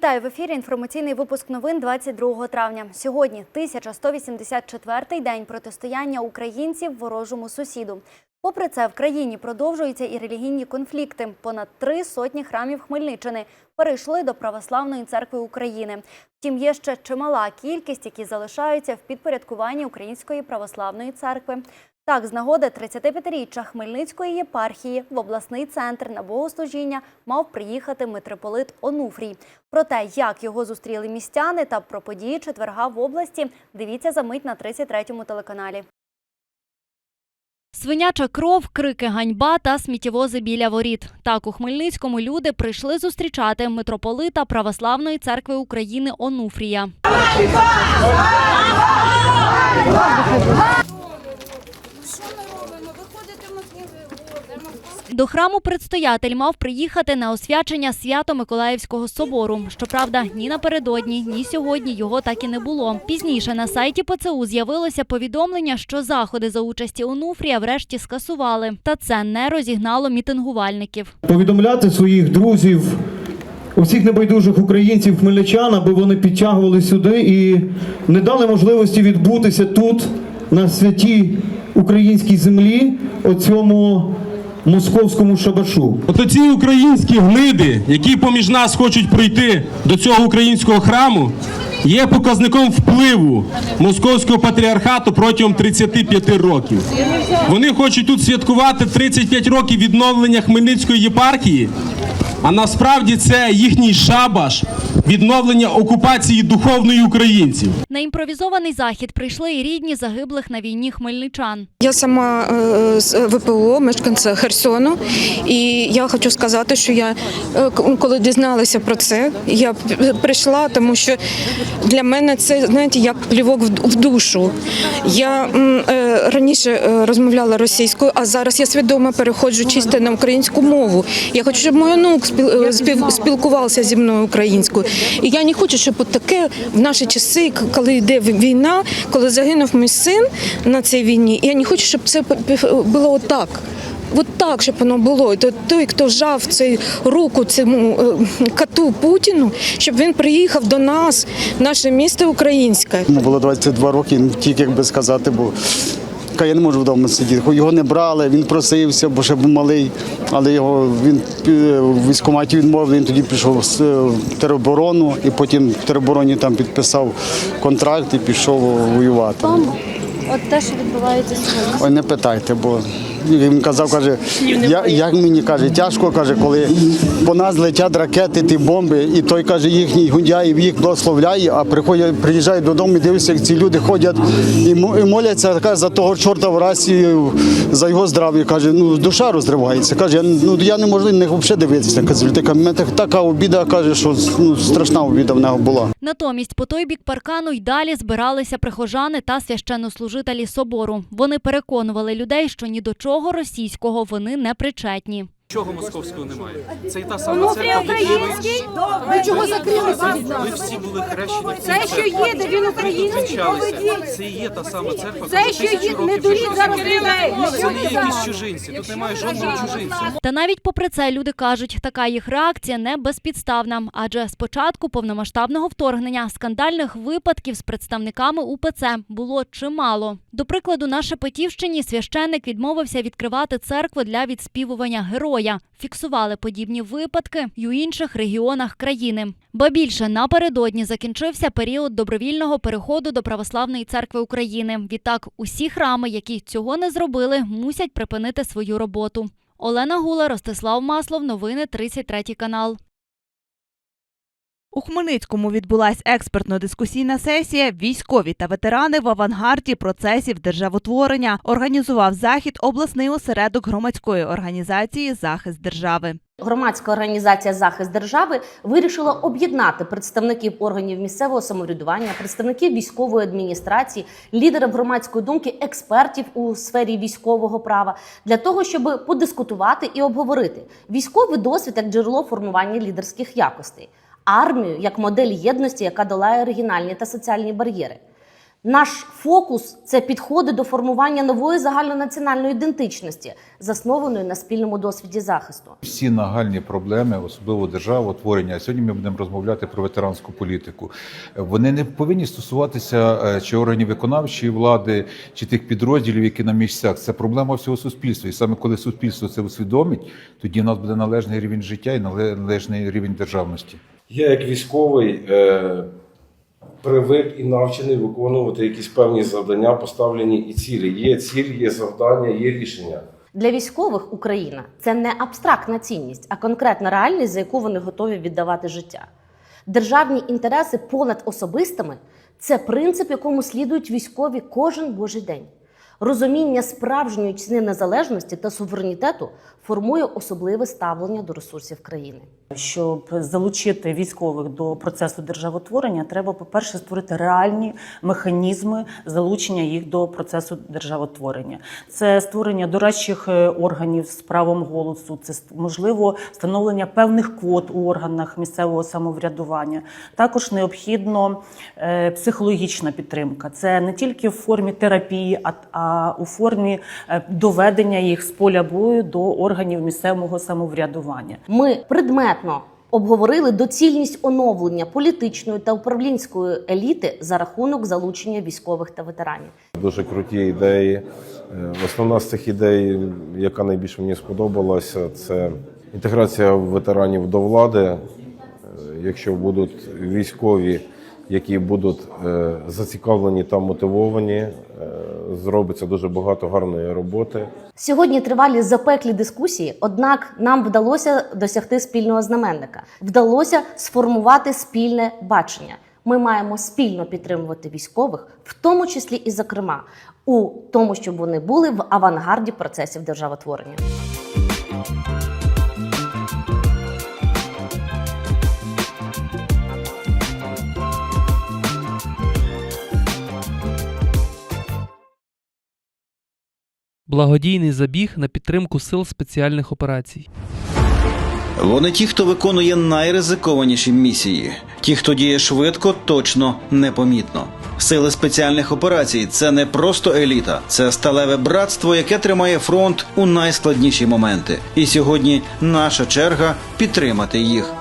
Вітаю в ефірі. Інформаційний випуск новин 22 травня. Сьогодні 1184-й день протистояння українців ворожому сусіду. Попри це, в країні продовжуються і релігійні конфлікти. Понад три сотні храмів Хмельниччини перейшли до Православної церкви України. Втім, є ще чимала кількість, які залишаються в підпорядкуванні Української православної церкви. Так, з нагоди 35-річчя Хмельницької єпархії в обласний центр на богослужіння мав приїхати митрополит Онуфрій. Про те, як його зустріли містяни та про події четверга в області, дивіться за мить на 33-му телеканалі. Свиняча кров, крики ганьба та сміттєвози біля воріт. Так у Хмельницькому люди прийшли зустрічати митрополита Православної церкви України Онуфрія. Що До храму предстоятель мав приїхати на освячення Свято-Миколаївського собору. Щоправда, ні напередодні, ні сьогодні його так і не було. Пізніше на сайті ПЦУ з'явилося повідомлення, що заходи за участі Онуфрія врешті скасували. Та це не розігнало мітингувальників. повідомляти своїх друзів, усіх небайдужих українців, хмельничан, аби вони підтягували сюди і не дали можливості відбутися тут, на святій українській землі, оцьому московському шабашу. Ото ці українські гниди, які поміж нас хочуть прийти до цього українського храму, є показником впливу московського патріархату протягом 35 років. Вони хочуть тут святкувати 35 років відновлення Хмельницької єпархії, а насправді це їхній шабаш відновлення окупації духовної українців. На імпровізований захід прийшли і рідні загиблих на війні хмельничан. Я сама е, з ВПО, мешканця Херсону, і я хочу сказати, що я е, коли дізналася про це, я прийшла, тому що для мене це знаєте як плівок в- душу. Я е, раніше е, розмовляла російською, а зараз я свідомо переходжу чисто на українську мову. Я хочу, щоб мій онук е, спілкувався зі мною українською. І я не хочу, щоб таке в наші часи, коли йде війна, коли загинув мій син на цій війні, я не хочу, щоб це було отак. От так, щоб воно було. То той, хто жав цей руку цьому е, коту Путіну, щоб він приїхав до нас, в наше місто українське. Йому було 22 роки, втік, як би сказати, бо каже, я не можу вдома сидіти. Його не брали, він просився, бо ще був малий, але його він е, в військкоматі відмовив, він тоді пішов з, е, в тероборону і потім в теробороні там підписав контракт і пішов воювати. От те, що відбувається сьогодні. Ой, не питайте, бо він казав, каже, я, як мені каже, тяжко каже, коли по нас летять ракети, ті бомби, і той каже, їхній Гундяєв їх благословляє, а приходять, приїжджають додому, і дивишся, як ці люди ходять і, і моляться каже, за того чорта в расі, за його здрав'я. Каже, ну душа розривається. Каже, я, ну я не можу них взагалі дивитися. Каже, така, мене така обіда каже, що ну, страшна обіда в нього була. Натомість по той бік паркану й далі збиралися прихожани та священнослужителі собору. Вони переконували людей, що ні до чого російського вони не причетні. Чого московського немає? Це і та сама церква, в якій ви, чого закрилися від нас? всі були хрещені. Це, що є, де він український. Це і є та сама церква, Це, що є, не років дуріть зараз людей. Це не якісь чужинці, тут немає жодного чужинця. Та навіть попри це люди кажуть, така їх реакція не безпідставна, адже з початку повномасштабного вторгнення скандальних випадків з представниками УПЦ було чимало. До прикладу, на Шепетівщині священник відмовився відкривати церкву для відспівування героя. Фіксували подібні випадки й у інших регіонах країни. Ба більше напередодні закінчився період добровільного переходу до православної церкви України. Відтак, усі храми, які цього не зробили, мусять припинити свою роботу. Олена Гула, Ростислав Маслов. Новини 33 канал. У Хмельницькому відбулась експертно-дискусійна сесія Військові та ветерани в авангарді процесів державотворення. Організував захід обласний осередок громадської організації Захист держави. Громадська організація Захист держави вирішила об'єднати представників органів місцевого самоврядування, представників військової адміністрації, лідерів громадської думки, експертів у сфері військового права для того, щоб подискутувати і обговорити військовий досвід як джерело формування лідерських якостей, армію як модель єдності, яка долає оригінальні та соціальні бар'єри. Наш фокус це підходи до формування нової загальнонаціональної ідентичності, заснованої на спільному досвіді захисту. всі нагальні проблеми, особливо державотворення. А сьогодні ми будемо розмовляти про ветеранську політику. Вони не повинні стосуватися е, чи органів виконавчої влади, чи тих підрозділів, які на місцях. Це проблема всього суспільства. І саме коли суспільство це усвідомить, тоді в нас буде належний рівень життя і належний рівень державності. Я як військовий е, привик і навчений виконувати якісь певні завдання, поставлені і цілі. Є цілі, є завдання, є рішення. Для військових Україна це не абстрактна цінність, а конкретна реальність, за яку вони готові віддавати життя. Державні інтереси понад особистими це принцип, якому слідують військові кожен божий день. Розуміння справжньої ціни незалежності та суверенітету формує особливе ставлення до ресурсів країни. Щоб залучити військових до процесу державотворення, треба, по-перше, створити реальні механізми залучення їх до процесу державотворення. Це створення дорадчих е, органів з правом голосу, це можливо встановлення певних квот у органах місцевого самоврядування. Також необхідно е, психологічна підтримка. Це не тільки в формі терапії, а, а у формі е, доведення їх з поля бою до органів місцевого самоврядування. Ми предметно обговорили доцільність оновлення політичної та управлінської еліти за рахунок залучення військових та ветеранів. Дуже круті ідеї. Е, Основна з цих ідей, яка найбільше мені сподобалася, це інтеграція ветеранів до влади. Е, Якщо будуть військові, які будуть е, зацікавлені та мотивовані, е, зробиться дуже багато гарної роботи. Сьогодні тривалі запеклі дискусії, однак нам вдалося досягти спільного знаменника. Вдалося сформувати спільне бачення. Ми маємо спільно підтримувати військових, в тому числі і зокрема у тому, щоб вони були в авангарді процесів державотворення. Благодійний забіг на підтримку сил спеціальних операцій. Вони ті, хто виконує найризикованіші місії, ті, хто діє швидко, точно, непомітно. Сили спеціальних операцій це не просто еліта, це сталеве братство, яке тримає фронт у найскладніші моменти. І сьогодні наша черга підтримати їх.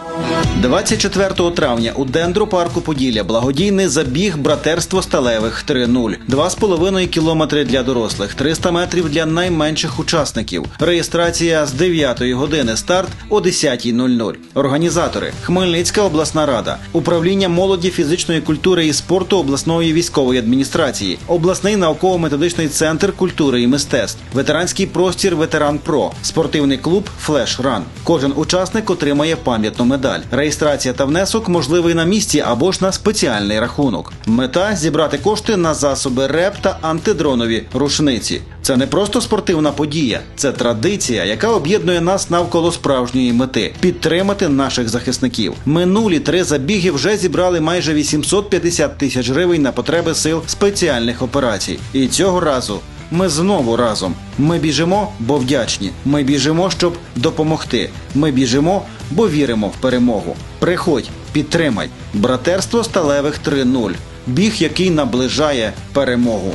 24 травня у дендропарку Поділля благодійний забіг братерство сталевих 3.0. 2,5 кілометри для дорослих, 300 метрів для найменших учасників. Реєстрація з 9 години, старт о 10.00. Організатори Хмельницька обласна рада, управління молоді, фізичної культури і спорту обласної військової адміністрації, обласний науково-методичний центр культури і мистецтв, ветеранський простір Ветеран Про, спортивний клуб Флеш Ран. Кожен учасник отримає пам'ятну медаль. Реєстрація та внесок можливий на місці або ж на спеціальний рахунок. Мета зібрати кошти на засоби РЕП та антидронові рушниці. Це не просто спортивна подія, це традиція, яка об'єднує нас навколо справжньої мети підтримати наших захисників. Минулі три забіги вже зібрали майже 850 тисяч гривень на потреби сил спеціальних операцій. І цього разу ми знову разом. Ми біжимо, бо вдячні. Ми біжимо, щоб допомогти. Ми біжимо, бо віримо в перемогу. Приходь, підтримай. Братерство сталевих 3.0. Біг, який наближає перемогу.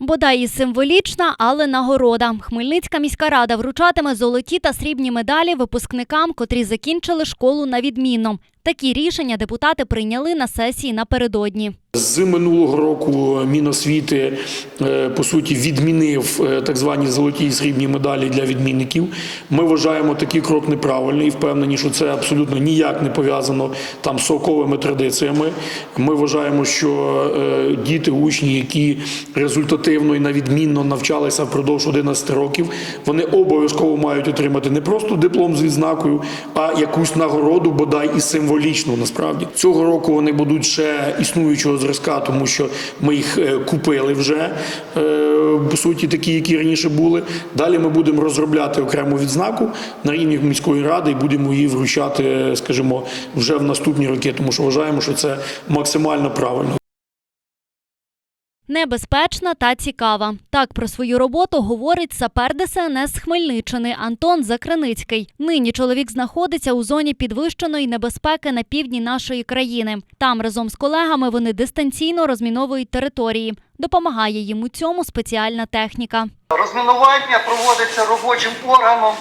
Бодай і символічна, але нагорода. Хмельницька міська рада вручатиме золоті та срібні медалі випускникам, котрі закінчили школу на відмінно. Такі рішення депутати прийняли на сесії напередодні. З минулого року Міносвіти е, по суті відмінив е, так звані золоті і срібні медалі для відмінників. Ми вважаємо такий крок неправильний і впевнені, що це абсолютно ніяк не пов'язано там з совковими традиціями. Ми вважаємо, що е, діти, учні, які результативно і на відмінно навчалися впродовж 11 років, вони обов'язково мають отримати не просто диплом з відзнакою, а якусь нагороду, бодай і символічну. Насправді цього року вони будуть ще існуючого зразка, тому що ми їх е, купили вже е, по суті, такі, які раніше були. Далі ми будемо розробляти окрему відзнаку на рівні міської ради і будемо її вручати, е, скажімо, вже в наступні роки, тому що вважаємо, що це максимально правильно. Небезпечна та цікава. Так про свою роботу говорить сапер ДСНС з Хмельниччини Антон Закриницький. Нині чоловік знаходиться у зоні підвищеної небезпеки на півдні нашої країни. Там разом з колегами вони дистанційно розміновують території. Допомагає їм у цьому спеціальна техніка. Розмінування проводиться робочим органом,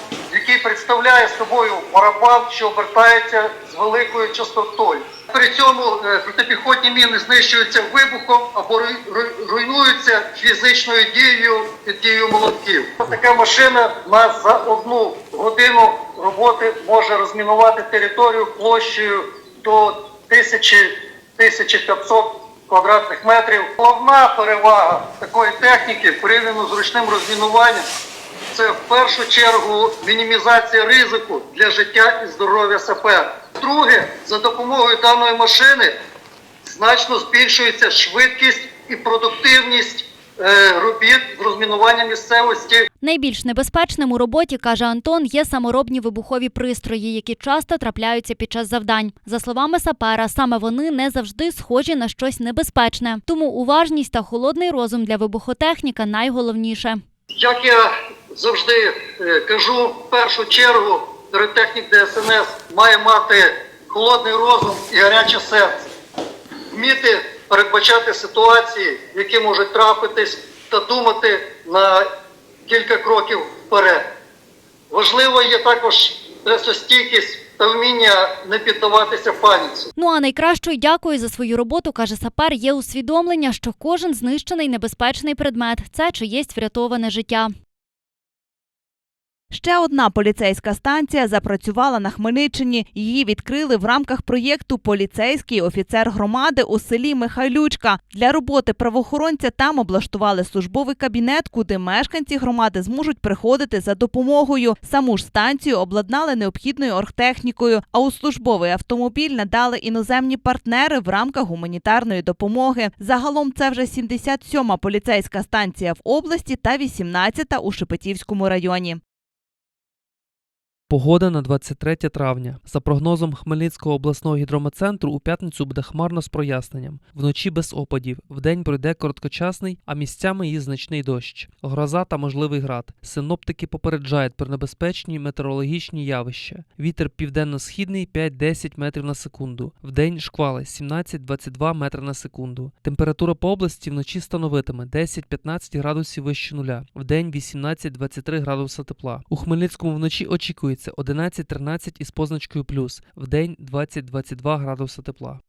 який представляє собою барабан, що обертається з великою частотою. При цьому е, протипіхотні міни знищуються вибухом або руй- руй- руйнуються фізичною дією під дією молотків. Така машина нас за одну годину роботи може розмінувати територію площею до 1000-1500 квадратних метрів. Головна перевага такої техніки порівняно з ручним розмінуванням це в першу чергу мінімізація ризику для життя і здоров'я сапера. Друге, за допомогою даної машини значно збільшується швидкість і продуктивність е, робіт з розмінування місцевості Найбільш небезпечним у роботі, каже Антон, є саморобні вибухові пристрої, які часто трапляються під час завдань. За словами сапера, саме вони не завжди схожі на щось небезпечне. Тому уважність та холодний розум для вибухотехніка найголовніше. Як я завжди е, кажу, в першу чергу піротехнік ДСНС має мати холодний розум і гаряче серце, вміти передбачати ситуації, які можуть трапитись, та думати на кілька кроків вперед. Важливо є також стресостійкість та вміння не піддаватися паніці. Ну а найкращою дякою за свою роботу, каже сапер, є усвідомлення, що кожен знищений небезпечний предмет це чиєсь врятоване життя. Ще одна поліцейська станція запрацювала на Хмельниччині. Її відкрили в рамках проєкту Поліцейський офіцер громади у селі Михайлючка. Для роботи правоохоронця там облаштували службовий кабінет, куди мешканці громади зможуть приходити за допомогою. Саму ж станцію обладнали необхідною оргтехнікою. А у службовий автомобіль надали іноземні партнери в рамках гуманітарної допомоги. Загалом це вже 77-ма поліцейська станція в області та 18-та у Шепетівському районі. Погода на 23 травня. За прогнозом Хмельницького обласного гідрометцентру, у п'ятницю буде хмарно з проясненням. Вночі без опадів. Вдень пройде короткочасний, а місцями і значний дощ. Гроза та можливий град. Синоптики попереджають про небезпечні метеорологічні явища. Вітер південно-східний 5-10 метрів на секунду. Вдень шквали 17-22 метри на секунду. Температура по області вночі становитиме 10-15 градусів вище нуля. Вдень 18-23 градуса тепла. У Хмельницькому вночі очікується 11-13 із позначкою плюс. Вдень 20-22 градуса тепла.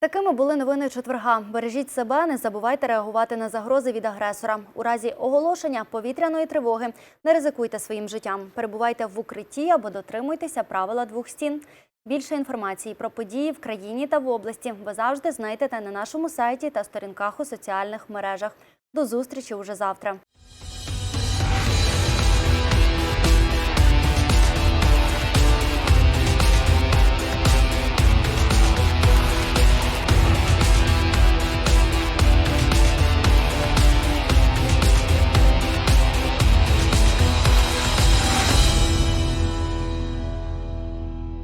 Такими були новини четверга. Бережіть себе, не забувайте реагувати на загрози від агресора. У разі оголошення повітряної тривоги не ризикуйте своїм життям. Перебувайте в укритті або дотримуйтеся правила двох стін. Більше інформації про події в країні та в області ви завжди знайдете на нашому сайті та сторінках у соціальних мережах. До зустрічі уже завтра.